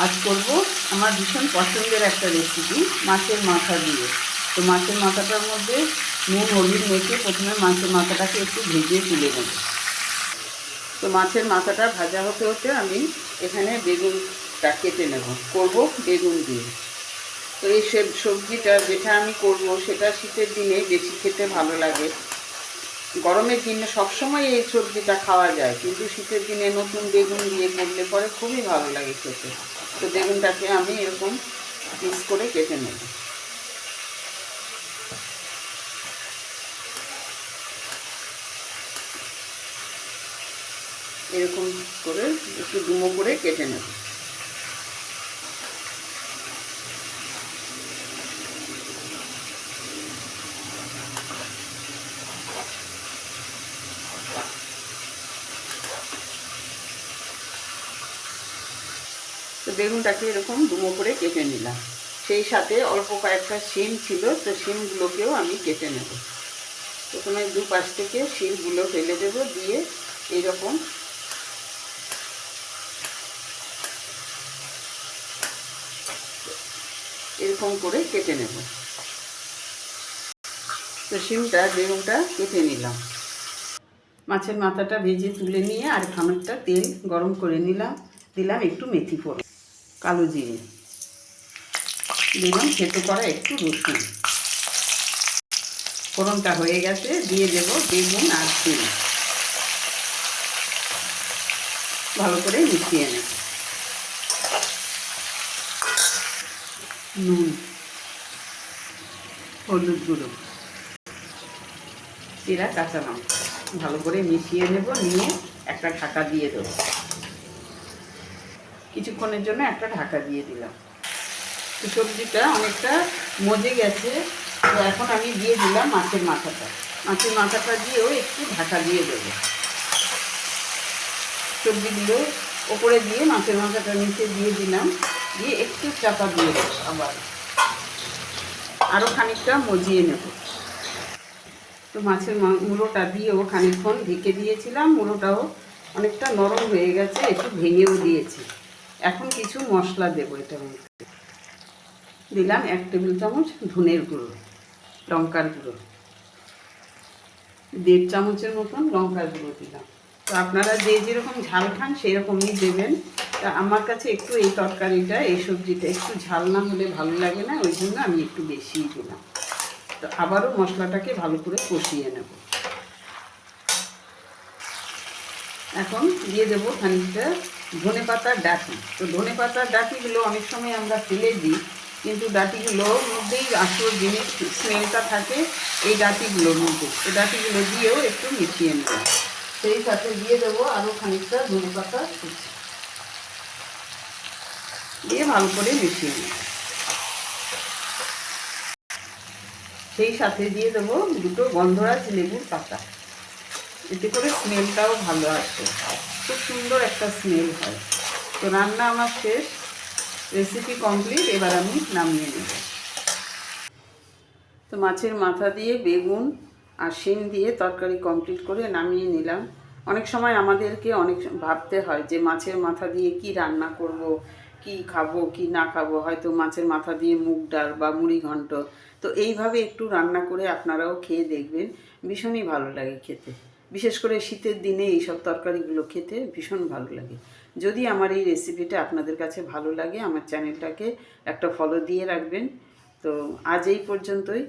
আজ করব আমার ভীষণ পছন্দের একটা রেসিপি মাছের মাথা দিয়ে। তো মাছের মাথাটার মধ্যে নুন, হলুদ মেখে প্রথমে মাছের মাথাটাকে একটু ভেজে তুলে নেব। তো মাছের মাথাটা ভাজা হতে হতে আমি এখানে বেগুনটা কেটে নেব। করব বেগুন দিয়ে। তো এই সব- সবজিটা যেটা আমি করব সেটা শীতের দিনে বেশি খেতে ভালো লাগে। গরমের দিনে সবসময় এই সবজিটা খাওয়া যায়, কিন্তু শীতের দিনে নতুন বেগুন দিয়ে করলে পরে খুবই ভালো লাগে খেতে। তো বেগুনটাকে আমি এরকম পিস করে কেটে নেব। এরকম করে একটু ডুমো করে কেটে নেব। বেগুনটাকে এরকম ডুমো করে কেটে নিলাম। সেই সাথে অল্প কয়েকটা শিম ছিল, তো শিমগুলোকেও আমি কেটে নেব। প্রথমে দু পাশ থেকে শিমগুলো ফেলে দেব, দিয়ে এইরকম এরকম করে কেটে নেব। তো শিমটা, বেগুনটা কেটে নিলাম। মাছের মাথাটা ভেজে তুলে নিয়ে আর খানিকটা তেল গরম করে নিলাম, দিলাম একটু মেথি ফোড়ন। কালো জিরে। দিলাম থেতো করা একটু রসুন। ফোড়নটা হয়ে গেছে, দিয়ে দেব বেগুন আর তেল ভালো করে মিশিয়ে নেব। নুন, হলুদ গুঁড়ো চিরা কাঁচা লঙ্কা। ভালো করে মিশিয়ে নেব, নিয়ে একটা ঢাকা দিয়ে দেবো। কিছুক্ষণের জন্য একটা ঢাকা দিয়ে দিলাম। তো সবজিটা অনেকটা মজে গেছে। তো এখন আমি দিয়ে দিলাম মাছের মাথাটা। মাছের মাথাটা দিয়েও একটু ঢাকা দিয়ে দেবো। সবজিগুলো ওপরে দিয়ে মাছের মাথাটা নিচে দিয়ে দিলাম। দিয়ে একটু চাপা দিয়ে দেবো আবার। আরও খানিকটা মজিয়ে নেব। তো মাছের মুড়োটা দিয়েও খানিকক্ষণ ঢেকে দিয়েছিলাম। মুড়োটাও অনেকটা নরম হয়ে গেছে, একটু ভেঙেও দিয়েছি। এখন কিছু মশলা দেবো এটার মধ্যে। দিলাম এক টেবিল চামচ ধনের গুঁড়ো, লঙ্কার গুঁড়ো। দেড় চামচের মতন লঙ্কার গুঁড়ো দিলাম। তো আপনারা যে যেরকম ঝাল খান সেরকমই দেবেন। তা আমার কাছে একটু এই তরকারিটা, এই সবজিটা একটু ঝাল না হলে ভালো লাগে না, ওই জন্য আমি একটু বেশিই দিলাম। তো আবারও মশলাটাকে ভালো করে কষিয়ে নেব। এখন দিয়ে দেবো খানিকটা ধনে পাতার ডাঁটি। তো ধনে পাতার ডাঁটিগুলো অনেক সময় আমরা ফেলে দিই, কিন্তু ডাঁটিগুলোর মধ্যেই আসল জিনিস স্মেলটা থাকে এই ডাঁটিগুলোর মধ্যে। এই ডাঁটিগুলো দিয়েও একটু মিশিয়ে নেব। সেই সাথে দিয়ে দেবো আরও খানিকটা ধনে পাতা দিয়ে ভালো করে মিশিয়ে নেব। সেই সাথে দিয়ে দেবো দুটো গন্ধরাজ লেবুর পাতা। এতে করে স্মেলটাও ভালো আসে। খুব সুন্দর একটা স্মেল হয়। তো রান্না আমার শেষ। রেসিপি কমপ্লিট এবার আমি নামিয়ে নেব। তো মাছের মাথা দিয়ে বেগুন আর শিম দিয়ে তরকারি কমপ্লিট করে নামিয়ে নিলাম। অনেক সময় আমাদেরকে অনেক ভাবতে হয় যে মাছের মাথা দিয়ে কি রান্না করব, কি খাব, কি না খাব। হয়তো মাছের মাথা দিয়ে মুগ ডাল বা মুড়ি ঘন্ট। তো এইভাবে একটু রান্না করে আপনারাও খেয়ে দেখবেন। ভীষণই ভালো লাগে খেতে। বিশেষ করে শীতের দিনে এইসব তরকারিগুলো খেতে ভীষণ ভালো লাগে। যদি আমার এই রেসিপিটা আপনাদের কাছে ভালো লাগে, আমার চ্যানেলটাকে একটা ফলো দিয়ে রাখবেন। তো আজ এই পর্যন্তই।